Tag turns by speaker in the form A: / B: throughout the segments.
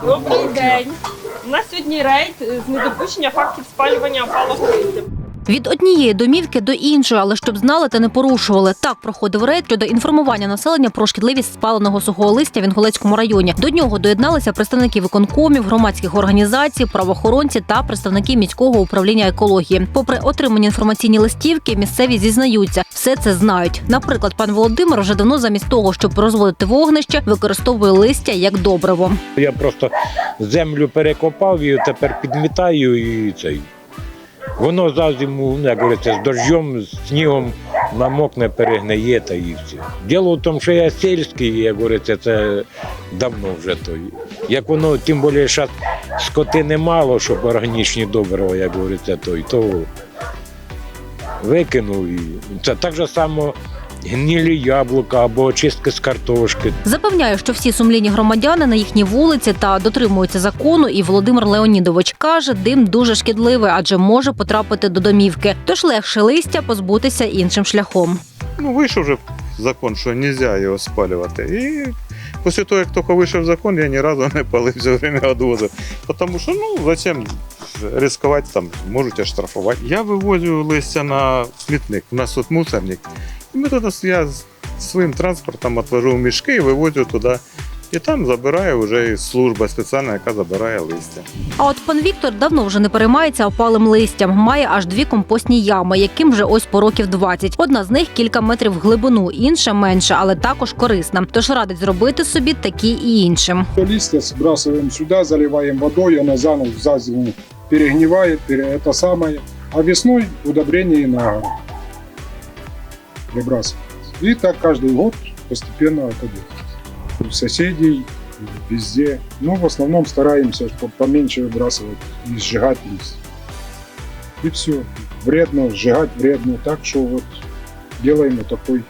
A: Добрий день. У нас сьогодні рейд з недопущення фактів спалювання листя.
B: Від однієї домівки до іншої, але щоб знали та не порушували. Так проходив рейд щодо інформування населення про шкідливість спаленого сухого листя в Інгулецькому районі. До нього доєдналися представники виконкомів, громадських організацій, правоохоронці та представники міського управління екології. Попри отримані інформаційні листівки, місцеві зізнаються, все це знають. Наприклад, пан Володимир вже давно замість того, щоб розводити вогнище, використовує листя як добриво.
C: Я просто землю перекопав і тепер підмітаю і цей. Воно за зиму, ну, як говориться, з дождем, з снігом намокне, перегниє та і все. Діло в тому, що я сільський, як говориться, це давно вже той. Як воно, тим більше, зараз скоти немало, щоб органічні добрива, як говориться, той, то викинув. І це так же само гнілі яблука або очистки з картошки.
B: Запевняє, що всі сумлінні громадяни на їхній вулиці та дотримуються закону. І Володимир Леонідович каже, дим дуже шкідливий, адже може потрапити до домівки. Тож легше листя позбутися іншим шляхом.
D: Ну, вийшов вже закон, що не можна його спалювати. І після того, як тільки вийшов закон, я ні разу не палив все время відвозив. Тому що, ну, зачем ризикувати, там, можуть оштрафувати. Я вивозю листя на смітник. У нас тут мусорник. І ми туди, я з своїм транспортом відвожу в мішки і вивозю туди. І там забирає вже служба спеціальна, яка забирає листя.
B: А от пан Віктор давно вже не переймається опалим листям. Має аж дві компостні ями, яким вже ось по років 20. Одна з них кілька метрів в глибину, інша менша, але також корисна. Тож радить зробити собі такі і іншим.
E: Листья сбрасываем сюда, заливаем водой, она за ночь, за зиму перегнивает, пере- это самое. А весной удобрение на гору выбрасывается. И так каждый год постепенно это делается. У соседей, везде. Ну, в основном стараемся по- поменьше выбрасывать и сжигать листья. И все. Вредно, сжигать вредно. Так что вот делаем вот такой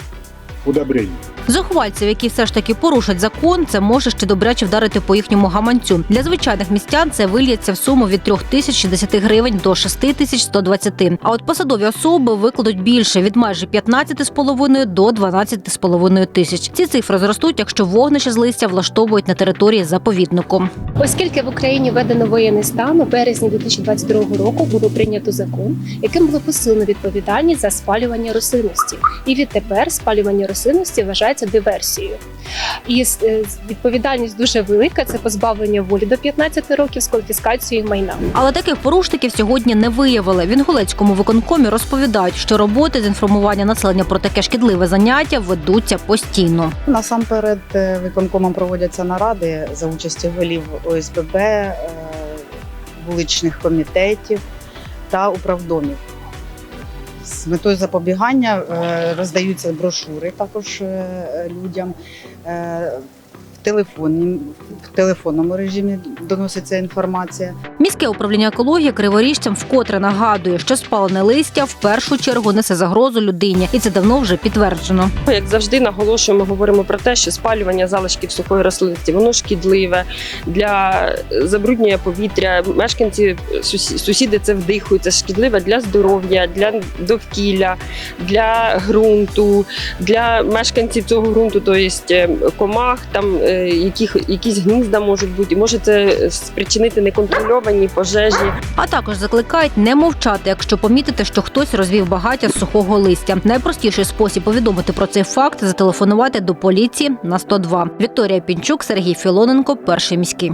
E: удобрение.
B: Зухвальців, які все ж таки порушать закон, це може ще добряче вдарити по їхньому гаманцю. Для звичайних містян це вильється в суму від 3060 гривень до 6120. А от посадові особи викладуть більше від майже 15,5 до 12,5 тисяч. Ці цифри зростуть, якщо вогнище з листя влаштовують на території заповіднику.
F: Оскільки в Україні введено воєнний стан, у березні 2022 року було прийнято закон, яким було посилено відповідальність за спалювання рослинності. І відтепер спалювання рослинності вважається диверсією. І е, відповідальність дуже велика це позбавлення волі до 15 років з конфіскацією майна.
B: Але таких порушників сьогодні не виявили. В Інгулецькому виконкомі розповідають, що роботи з інформування населення про таке шкідливе заняття ведуться постійно.
G: Насамперед е, виконкомом проводяться наради за участі голів ОСББ, е, вуличних комітетів та управдомів. З метою запобігання е, роздаються брошури також е, людям. Е, В телефонному режимі доноситься інформація.
B: Міське управління екології криворіжцям вкотре нагадує, що спалене листя в першу чергу несе загрозу людині, і це давно вже підтверджено.
A: Як завжди наголошуємо, говоримо про те, що спалювання залишків сухої рослинності воно шкідливе для забруднює повітря. Мешканці сусі- сусіди це вдихають. Це шкідливе для здоров'я, для довкілля, для ґрунту, для мешканців цього ґрунту, тобто комах, там е, яких якісь гнізда можуть бути, може це спричинити неконтрольовані пожежі.
B: А також закликають не мовчати, якщо помітите, що хтось розвів багаття сухого листя. Найпростіший спосіб повідомити про цей факт зателефонувати до поліції на 102. Вікторія Пінчук, Сергій Філоненко, перший міський.